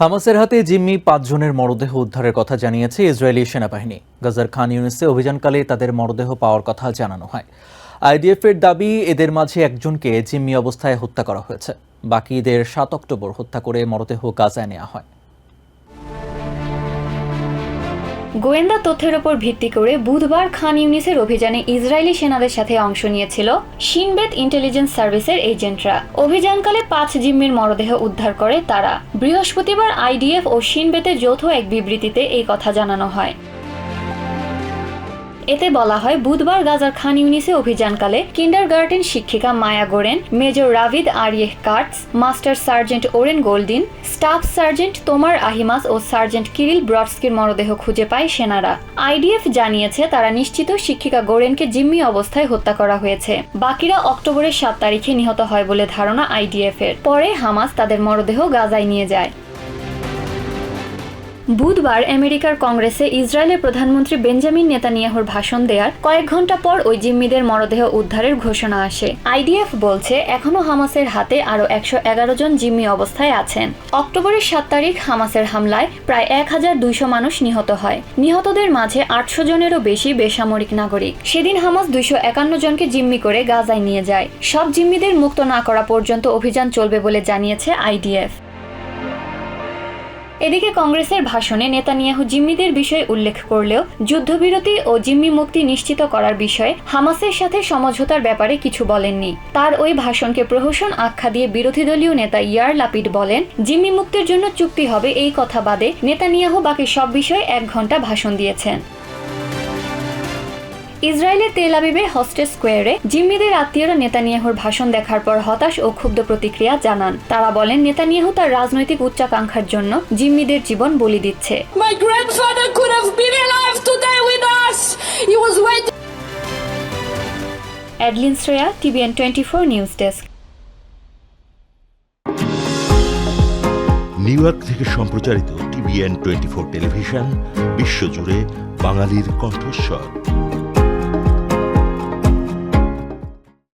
হামাসের হাতে জিম্মি পাঁচজনের মরদেহ উদ্ধারের কথা জানিয়েছে ইসরায়েলি সেনাবাহিনী। গাজার খান ইউনিসে অভিযানকালে তাদের মরদেহ পাওয়ার কথা জানানো হয়। আইডিএফ এর দাবি, এদের মাঝে একজনকে জিম্মি অবস্থায় হত্যা করা হয়েছে। বাকিদের সাত অক্টোবর হত্যা করে মরদেহ গাজায় নেওয়া হয়। গোয়েন্দা তথ্যের ওপর ভিত্তি করে বুধবার খান ইউনিসের অভিযানে ইসরায়েলি সেনাদের সাথে অংশ নিয়েছিল শিনবেত ইন্টেলিজেন্স সার্ভিসের এজেন্টরা। অভিযানকালে পাঁচ জিম্মির মরদেহ উদ্ধার করে তারা। বৃহস্পতিবার আইডিএফ ও শিনবেতের যৌথ এক বিবৃতিতে এই কথা জানানো হয়। এতে বলা হয়, বুধবার গাজার খান ইউনিসে অভিযানকালে কিন্ডারগার্টেন শিক্ষিকা Maya Goren, major Ravid Arieh Katz, master sergeant Oren Goldin, staff sergeant Tomer Ahimas ও সার্জেন্ট কিরিল ব্রডস্কির মরদেহ খুঁজে পায় সেনারা। আইডিএফ জানিয়েছে, তারা নিশ্চিত শিক্ষিকা গোরেনকে জিম্মি অবস্থায় হত্যা করা হয়েছে। বাকিরা অক্টোবরের সাত তারিখে নিহত হয় বলে ধারণা আইডিএফ এর পরে হামাস তাদের মরদেহ গাজায় নিয়ে যায়। বুধবার আমেরিকার কংগ্রেসে ইসরায়েলের প্রধানমন্ত্রী বেঞ্জামিন নেতানিয়াহুর ভাষণ দেওয়ার কয়েক ঘণ্টা পর ওই জিম্মিদের মরদেহ উদ্ধারের ঘোষণা আসে। আইডিএফ বলছে, এখনও হামাসের হাতে আরও একশো এগারো জন জিম্মি অবস্থায় আছেন। অক্টোবরের সাত তারিখ হামাসের হামলায় প্রায় এক হাজার দুইশো মানুষ নিহত হয়। নিহতদের মাঝে আটশো জনেরও বেশি বেসামরিক নাগরিক। সেদিন হামাস দুইশো একান্ন জনকে জিম্মি করে গাজায় নিয়ে যায়। সব জিম্মিদের মুক্ত না করা পর্যন্ত অভিযান চলবে বলে জানিয়েছে আইডিএফ। এদিকে কংগ্রেসের ভাষণে নেতানিয়াহু জিম্মিদের বিষয়ে উল্লেখ করলেও যুদ্ধবিরতি ও জিম্মি মুক্তি নিশ্চিত করার বিষয়ে হামাসের সাথে সমঝোতার ব্যাপারে কিছু বলেননি। তার ওই ভাষণকে প্রহসন আখ্যা দিয়ে বিরোধী দলীয় নেতা ইয়ার লাপিড বলেন, জিম্মি মুক্তির জন্য চুক্তি হবে এই কথা বাদে নেতানিয়াহু বাকি সব বিষয়ে এক ঘণ্টা ভাষণ দিয়েছেন। ইসরায়েলের তেল আবিবে হস্টেস স্কোয়ারে জিম্মিদের আত্মীয়রা নেতানিয়াহুর ভাষণ দেখার পর হতাশ ও ক্ষুব্ধ প্রতিক্রিয়া জানান। তারা বলেন নেতানিয়াহু তার রাজনৈতিক উচ্চাকাঙ্ক্ষার জন্য জিম্মিদের জীবন বলি দিচ্ছে. Adlin Shreya TVN twenty four news desk New York থেকে সম্প্রচারিত টিভিএন টোয়েন্টি ফোর টেলিভিশন বিশ্বজুড়ে বাঙালির কণ্ঠস্বর।